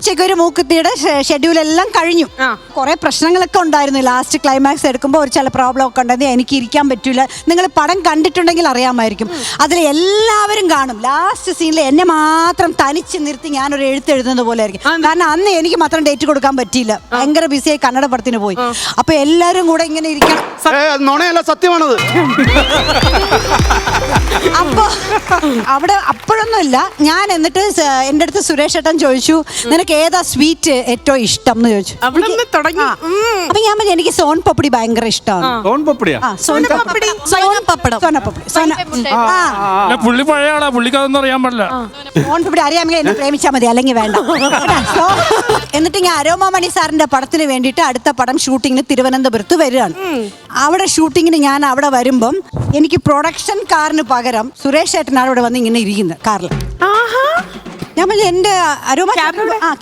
പൂച്ചയ്ക്ക് ഒരു മൂക്കുത്തിയുടെ ഷെഡ്യൂൾ എല്ലാം കഴിഞ്ഞു. കുറെ പ്രശ്നങ്ങളൊക്കെ ഉണ്ടായിരുന്നു. ലാസ്റ്റ് ക്ലൈമാക്സ് എടുക്കുമ്പോൾ ഒരു ചില പ്രോബ്ലം ഒക്കെ ഉണ്ടായിരുന്നു. എനിക്ക് ഇരിക്കാൻ പറ്റൂല. നിങ്ങൾ പടം കണ്ടിട്ടുണ്ടെങ്കിൽ അറിയാമായിരിക്കും. അതിൽ എല്ലാവരും കാണും. ലാസ്റ്റ് സീനിൽ എന്നെ മാത്രം തനിച്ച് നിർത്തി ഞാനൊരു എഴുത്ത് എഴുതുന്നത് പോലെ ആയിരിക്കും. കാരണം അന്ന് എനിക്ക് മാത്രം ഡേറ്റ് കൊടുക്കാൻ പറ്റിയില്ല. ഭയങ്കര ബിസിയായി കന്നഡ പടത്തിന് പോയി. അപ്പൊ എല്ലാവരും കൂടെ ഇങ്ങനെ ഇരിക്കണം. നുണയല്ല സത്യമാണത്. അപ്പൊ അവിടെ അപ്പോഴൊന്നുമില്ല. ഞാൻ എന്നിട്ട് എന്റെ അടുത്ത് സുരേഷ് ഏട്ടൻ ചോദിച്ചു നിനക്ക് ഏതാ സ്വീറ്റ് ഏറ്റവും ഇഷ്ടം എന്ന് ചോദിച്ചു. തുടങ്ങി. അപ്പൊ ഞാൻ പറഞ്ഞു എനിക്ക് സോൺ പപ്പടി ഭയങ്കര ഇഷ്ടമാണ്. സോൺ പപ്പടിയാ? ആ, സോൻ പപ്പടി. സോൻ പപ്പടം. സോന പപ്പടി. സോന ആ. അല്ല പുള്ളി പഴയ ആളാ പുള്ളിക്ക് അതൊന്നും അറിയാൻ പാടില്ല. സോൻ പപ്പടി അറിയാമെങ്കിൽ എന്നെ പ്രേമിച്ചാൽ മതി അല്ലെങ്കിൽ വേണ്ട. സോ, എന്നിട്ട് ഞാൻ അരോമ മണി സാറിന്റെ പടത്തിന് വേണ്ടിയിട്ട് അടുത്ത പടം ഷൂട്ടിങ്ങിന് തിരുവനന്തപുരത്ത് വരികയാണ്. അവിടെ ഷൂട്ടിങ്ങിന് ഞാൻ അവിടെ വരുമ്പം എനിക്ക് പ്രൊഡക്ഷൻ കാറിന് പകരം സുരേഷ് ഏട്ടനാണ് അവിടെ വന്ന് ഇങ്ങനെ ഇരിക്കുന്നത് കാറിൽ ഞാൻ പറഞ്ഞു എന്റെ അരോമ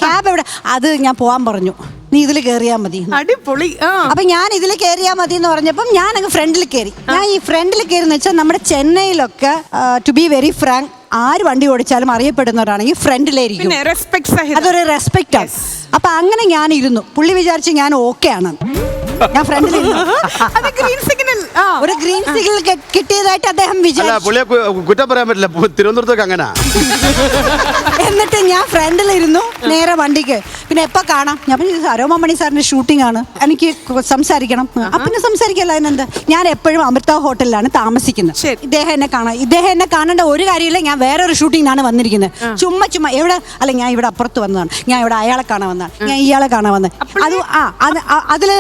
ക്യാബ് എവിടെ? അത് ഞാൻ പോവാൻ പറഞ്ഞു. നീ ഇതിൽ കയറിയാ മതി അടിപൊളി അപ്പൊ ഞാൻ ഇതിൽ കയറിയാ മതി എന്ന് പറഞ്ഞപ്പം ഞാൻ അങ്ങ് ഫ്രണ്ടിൽ കയറി ഞാൻ ഈ ഫ്രണ്ടിൽ കയറി എന്ന് വെച്ചാൽ നമ്മുടെ ചെന്നൈയിലൊക്കെ ടു ബി വെരി ഫ്രാങ്ക് ആര് വണ്ടി ഓടിച്ചാലും അറിയപ്പെടുന്നവരാണെങ്കിൽ ഫ്രണ്ടിലായിരിക്കും പിന്നെ റെസ്പെക്ട് അതൊരു റെസ്പെക്റ്റ് ആണ്. അപ്പൊ അങ്ങനെ ഞാൻ ഇരുന്നു പുള്ളി വിചാരിച്ച് ഞാൻ ഓക്കെ ആണ്. ഞാൻ ഫ്രണ്ടിൽ അത് ഗ്രീൻ സിഗ്നൽ ഒരു ഗ്രീൻ സിഗ്നൽ കിട്ടിയതായിട്ട് അദ്ദേഹം അല്ല വിചാരിച്ചു. കുറ്റം പറയാൻ പറ്റില്ല. തിരുവനന്തപുരത്തേക്ക് തിരുവനന്തപുരത്തൊക്കെ അങ്ങനെ. എന്നിട്ട് ഞാൻ ഫ്രണ്ടിലിരുന്നു നേരെ വണ്ടിക്ക്. പിന്നെ എപ്പോ കാണാം? ഞാൻ പിന്നെ അരോമ മണി സാറിന്റെ ഷൂട്ടിംഗ് ആണ്. എനിക്ക് സംസാരിക്കണം. ആ പിന്നെ സംസാരിക്കല്ല അതിനെന്താ? ഞാൻ എപ്പോഴും അമൃത ഹോട്ടലിലാണ് താമസിക്കുന്നത്. ശരി. ഇദ്ദേഹം എന്നെ കാണാം ഇദ്ദേഹം എന്നെ കാണേണ്ട ഒരു കാര്യമില്ല ഞാൻ വേറൊരു ഷൂട്ടിങ്ങിനാണ് വന്നിരിക്കുന്നത്. ചുമ്മാ ചുമ്മാ എവിടെ? അല്ല ഞാൻ ഇവിടെ അപ്പുറത്ത് വന്നതാണ്. ഞാൻ ഇവിടെ അയാളെ കാണാൻ വന്നതാണ്. ഞാൻ ഇയാളെ കാണാൻ വന്നത്. അത് ആ അത് ആ, അതിൽ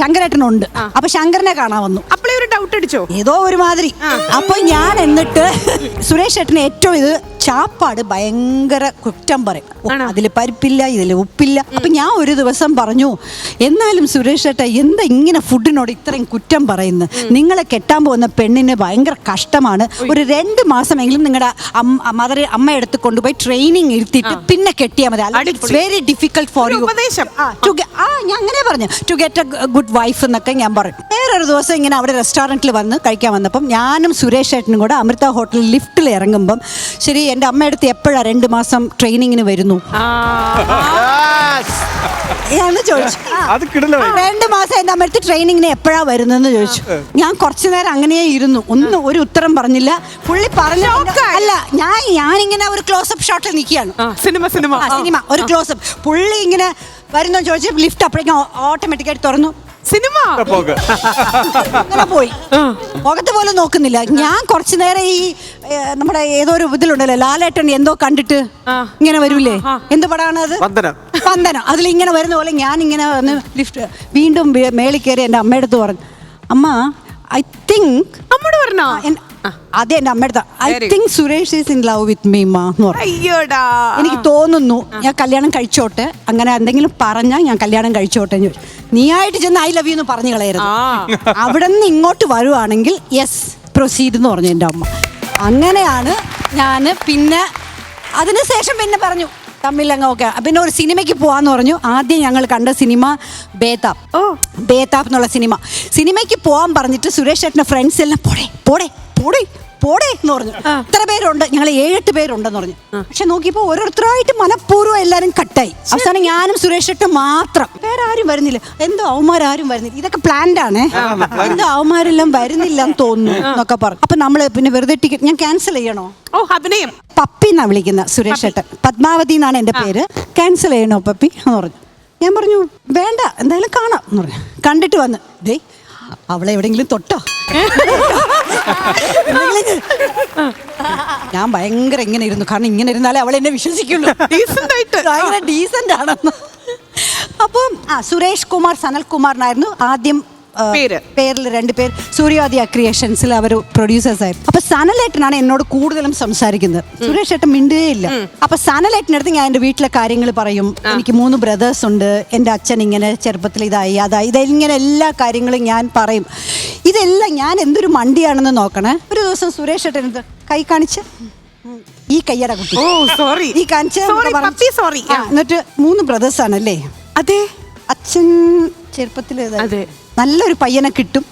ശങ്കരേട്ടനുണ്ട്. അപ്പൊ ശങ്കരനെ കാണാൻ വന്നു. അപ്പോഴേ ഒരു ഡൗട്ട് അടിച്ചോ? ഏതോ ഒരുമാതിരി അപ്പൊ ഞാൻ എന്നിട്ട് സുരേഷ് ഏട്ടന് ഏറ്റവും ഇത് ചാപ്പാട് ഭയങ്കര കുറ്റം പറയും. അതിൽ പരിപ്പില്ല ഇതിൽ ഉപ്പില്ല. അപ്പൊ ഞാൻ ഒരു ദിവസം പറഞ്ഞു എന്നാലും സുരേഷ് ഏട്ട എന്താ ഇങ്ങനെ ഫുഡിനോട് ഇത്രയും കുറ്റം പറയുന്നത്? നിങ്ങളെ കെട്ടാൻ പോകുന്ന പെണ്ണിന് ഭയങ്കര കഷ്ടമാണ്. ഒരു രണ്ട് മാസമെങ്കിലും നിങ്ങളുടെ മദർ അമ്മ എടുത്ത് കൊണ്ടുപോയി ട്രെയിനിങ് ഇരുത്തിയിട്ട് പിന്നെ കെട്ടിയാൽ മതി. വെരി ഡിഫിക്കൽട്ട് ഫോർ യു ആ ഞാൻ അങ്ങനെ പറഞ്ഞു. To get a good wife എന്നൊക്കെ ഞാൻ പറയും. വേറൊരു ദിവസം ഇങ്ങനെ അവിടെ റെസ്റ്റോറന്റിൽ വന്ന് കഴിക്കാൻ വന്നപ്പം ഞാനും സുരേഷ് ഏട്ടനും കൂടെ അമൃത ഹോട്ടലിൽ ലിഫ്റ്റിൽ ഇറങ്ങുമ്പം ശരി എന്റെ അമ്മയടുത്ത് എപ്പോഴാ രണ്ട് മാസം ട്രെയിനിങ്ങിന് വരുന്നു? എന്ന് ചോദിച്ചു. അത് രണ്ട് മാസം എന്റെ അമ്മയടുത്ത് ട്രെയിനിങ്ങിന് എപ്പോഴാ വരുന്നതെന്ന് ചോദിച്ചു. ഞാൻ കുറച്ചു നേരം അങ്ങനെയേ ഇരുന്നു. ഒന്നും ഒരു ഉത്തരം പറഞ്ഞില്ല. പുള്ളി പറഞ്ഞു അല്ല ഞാൻ ഞാനിങ്ങനെ ഒരു ക്ലോസപ്പ് ഷോട്ടിൽ നിൽക്കുകയാണ്. സിനിമ സിനിമ സിനിമ ഒരു ക്ലോസപ്പ് പുള്ളി ഇങ്ങനെ വരുന്നോ ചോദിച്ചു ലിഫ്റ്റ് അപ്പോഴേക്കും ഓട്ടോമാറ്റിക്കായിട്ട് തുറന്നു. സിനിമ? പോക്ക്. അങ്ങനെ പോയി. മുഖത്ത് പോലും നോക്കുന്നില്ല. ഞാൻ കുറച്ചു നേരം ഈ ഏ, നമ്മുടെ ഏതോ ഒരു ഇതിലുണ്ടല്ലോ ലാലേട്ടൻ എന്തോ കണ്ടിട്ട് ഇങ്ങനെ വരൂലേ? എന്ത് പടാണ് അത്? വന്ദനം. വന്ദനം. അതിൽ ഇങ്ങനെ വരുന്ന പോലെ ഞാൻ ഇങ്ങനെ വന്ന് ലിഫ്റ്റ് വീണ്ടും വേ- മേളിൽ കയറി എന്റെ അടുത്ത് പറഞ്ഞു അമ്മ ഐ തിങ്ക് അമ്മോട് പറഞ്ഞോ? അതെ എന്റെ അടുത്ത്. I Very think Suresh is in love with me മാ എന്ന് പറഞ്ഞു. അയ്യോടാ. എനിക്ക് തോന്നുന്നു ഞാൻ കല്യാണം കഴിച്ചോട്ടെ അങ്ങനെ എന്തെങ്കിലും പറഞ്ഞാൽ ഞാൻ കല്യാണം കഴിച്ചോട്ടെ എന്ന് ചോദിച്ചു. നീയായിട്ട് ചെന്ന് ഐ ലവ് യു എന്ന് പറഞ്ഞു കളയരുത്. അവിടെ നിന്ന് ഇങ്ങോട്ട് വരുവാണെങ്കിൽ യെസ് പ്രൊസീഡ് എന്ന് പറഞ്ഞു എന്റെ അമ്മ. അങ്ങനെയാണ് ഞാൻ പിന്നെ അതിനുശേഷം പിന്നെ പറഞ്ഞു തമ്മിലങ്ങ് ഓക്കെ. പിന്നെ ഒരു സിനിമയ്ക്ക് പോവാന്ന് പറഞ്ഞു. ആദ്യം ഞങ്ങൾ കണ്ട സിനിമ ബേതാബ് ഓ. ബേതാബ് എന്നുള്ള സിനിമ. സിനിമയ്ക്ക് പോകാൻ പറഞ്ഞിട്ട് സുരേഷ് ചേട്ടന്റെ ഫ്രണ്ട്സ് എല്ലാം പോടേ പോടേ പോടേ. പോടേ എന്ന് പറഞ്ഞു. ഇത്ര പേരുണ്ട് ഞങ്ങൾ ഏഴെട്ട് പേരുണ്ടെന്ന് പറഞ്ഞു. പക്ഷെ നോക്കിയപ്പോ ഓരോരുത്തരായിട്ട് മനഃപൂർവം എല്ലാരും കട്ടായി. അവസാനം ഞാനും സുരേഷ് ചേട്ടൻ മാത്രം. വേറെ ആരും വരുന്നില്ല. എന്തോ അവന്മാരാരും വരുന്നില്ല. ഇതൊക്കെ പ്ലാൻഡ് ആണ്. എന്തോ അവന്മാരെല്ലാം വരുന്നില്ല എന്ന് തോന്നുന്നു എന്നൊക്കെ പറഞ്ഞു. അപ്പൊ നമ്മൾ പിന്നെ വെറുതെ ടിക്കറ്റ് ഞാൻ ക്യാൻസൽ ചെയ്യണോ? ഓ അഭിനയം. പപ്പി എന്നാ വിളിക്കുന്ന സുരേഷ് ഏട്ടൻ. പത്മാവതി എന്നാണ് എന്റെ പേര്. ക്യാൻസൽ ചെയ്യണോ പപ്പി എന്ന് പറഞ്ഞു. ഞാൻ പറഞ്ഞു വേണ്ട എന്തായാലും കാണാം എന്ന് പറഞ്ഞു. കണ്ടിട്ട് വന്ന് ദേ അവളെ എവിടെയെങ്കിലും തൊട്ടോ? ഞാൻ ഭയങ്കര ഇങ്ങനെ ഇരുന്നു. കാരണം ഇങ്ങനെ ഇരുന്നാലേ അവൾ എന്നെ വിശ്വസിക്കുള്ളൂ. ഭയങ്കര ഡീസന്റ് ആണെന്ന്. അപ്പം ആ സുരേഷ് കുമാർ സനൽകുമാറിനായിരുന്നു ആദ്യം പേര്. പേരിൽ രണ്ട് പേര്. സൂര്യോദയ ക്രിയേഷൻസിൽ അവർ പ്രൊഡ്യൂസേഴ്സ് ആയിരുന്നു. അപ്പൊ സനലേട്ടനാണ് എന്നോട് കൂടുതലും സംസാരിക്കുന്നത്. സുരേഷ് ഏട്ടൻ മിണ്ടേ ഇല്ല. അപ്പൊ സനലേട്ടനടുത്ത് ഞാൻ എന്റെ വീട്ടിലെ കാര്യങ്ങൾ പറയും. എനിക്ക് മൂന്ന് ബ്രദേഴ്സ് ഉണ്ട്. എന്റെ അച്ഛൻ ഇങ്ങനെ ചെറുപ്പത്തിൽ ഇതായി അതായി. ഇതെങ്ങനെ എല്ലാ കാര്യങ്ങളും ഞാൻ പറയും. ഇതെല്ലാം ഞാൻ എന്തൊരു മണ്ടിയാണെന്ന് നോക്കണേ. ഒരു ദിവസം സുരേഷ് ഏട്ടൻ എന്ത് കൈ കാണിച്ച് ഈ കയ്യട കുട്ടി. ഓ സോറി ഈ കാണിച്ച് സോറി എന്നിട്ട് മൂന്ന് ബ്രദേഴ്സ് ആണല്ലേ? അതെ. അച്ഛൻ ചെറുപ്പത്തിൽ അതെ. നല്ലൊരു പയ്യനെ കിട്ടും.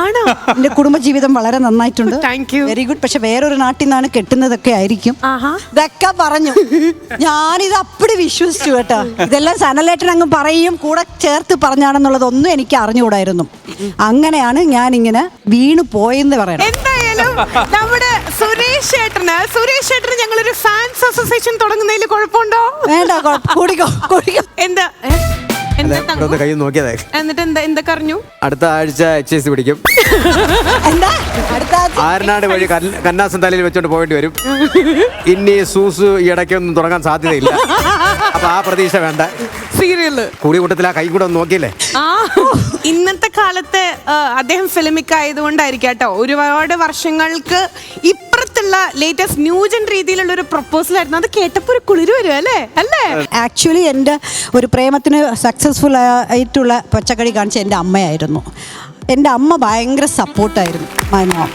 ആണോ? എന്റെ കുടുംബജീവിതം വളരെ നന്നായിട്ടുണ്ട്. താങ്ക് യു വെരി ഗുഡ് പക്ഷെ വേറൊരു നാട്ടിൽ നിന്നാണ് കെട്ടുന്നതൊക്കെ ആയിരിക്കും. ഇതൊക്കെ പറഞ്ഞു. ഞാനിത് അപ്പടി വിശ്വസിച്ചു കേട്ടോ. ഇതെല്ലാം സനലേട്ടൻ അങ്ങ് പറയും കൂടെ ചേർത്ത് പറഞ്ഞാണെന്നുള്ളത് ഒന്നും എനിക്ക് അറിഞ്ഞുകൂടായിരുന്നു. അങ്ങനെയാണ് ഞാൻ ഇങ്ങനെ വീണു പോയെന്ന് പറയണം. എന്തായാലും നമ്മുടെ സുരേഷ് ചേട്ടന് സുരേഷ് ചേട്ടന് ഞങ്ങളൊരു ഫാൻസ് അസോസിയേഷൻ തുടങ്ങുന്നതിൽ കുഴപ്പമുണ്ടോ? വേണ്ട കുഴപ്പം. കൂടിക്കോ കൂടിക്കോ. എന്താ ഒന്ന് കൈ നോക്കിയതേ. എന്നിട്ട് എന്താ എന്തൊക്കെ അറിഞ്ഞു? അടുത്ത ആഴ്ച എച്ച് എസ് പിടിക്കും. എന്താ? അടുത്ത ആഴ്ച ആരനാട് വഴി കന്നാസൻ തലയിൽ വെച്ചോണ്ട് പോയിട്ട് വരും. ഇനി സൂസ് ഈ ഇടയ്ക്കൊന്നും തുടങ്ങാൻ സാധ്യതയില്ല. അപ്പൊ ആ പ്രതീക്ഷ വേണ്ട. സീരിയൽ കൂടി കൂട്ടത്തിൽ ആ കൈ കൂടെ ഒന്ന് നോക്കിയില്ലേ? ആ ഇന്നത്തെ കാലത്ത് ആ, അദ്ദേഹം ഫിലിമിക് ആയതുകൊണ്ടായിരിക്കും കേട്ടോ. ഒരുപാട് വർഷങ്ങൾക്ക് ഇപ്പുറത്തുള്ള ലേറ്റസ്റ്റ് ന്യൂജൻ രീതിയിലുള്ള ഒരു പ്രപ്പോസൽ ആയിരുന്നു. അത് കേട്ടപ്പോൾ ഒരു കുളിര് വരും അല്ലേ? അല്ലേ? ആക്ച്വലി എന്റെ ഒരു പ്രേമത്തിന് സക്സസ്ഫുൾ ആയിട്ടുള്ള പച്ചക്കറി കാണിച്ച എന്റെ അമ്മയായിരുന്നു. എന്റെ അമ്മ ഭയങ്കര സപ്പോർട്ടായിരുന്നു മൈ മോം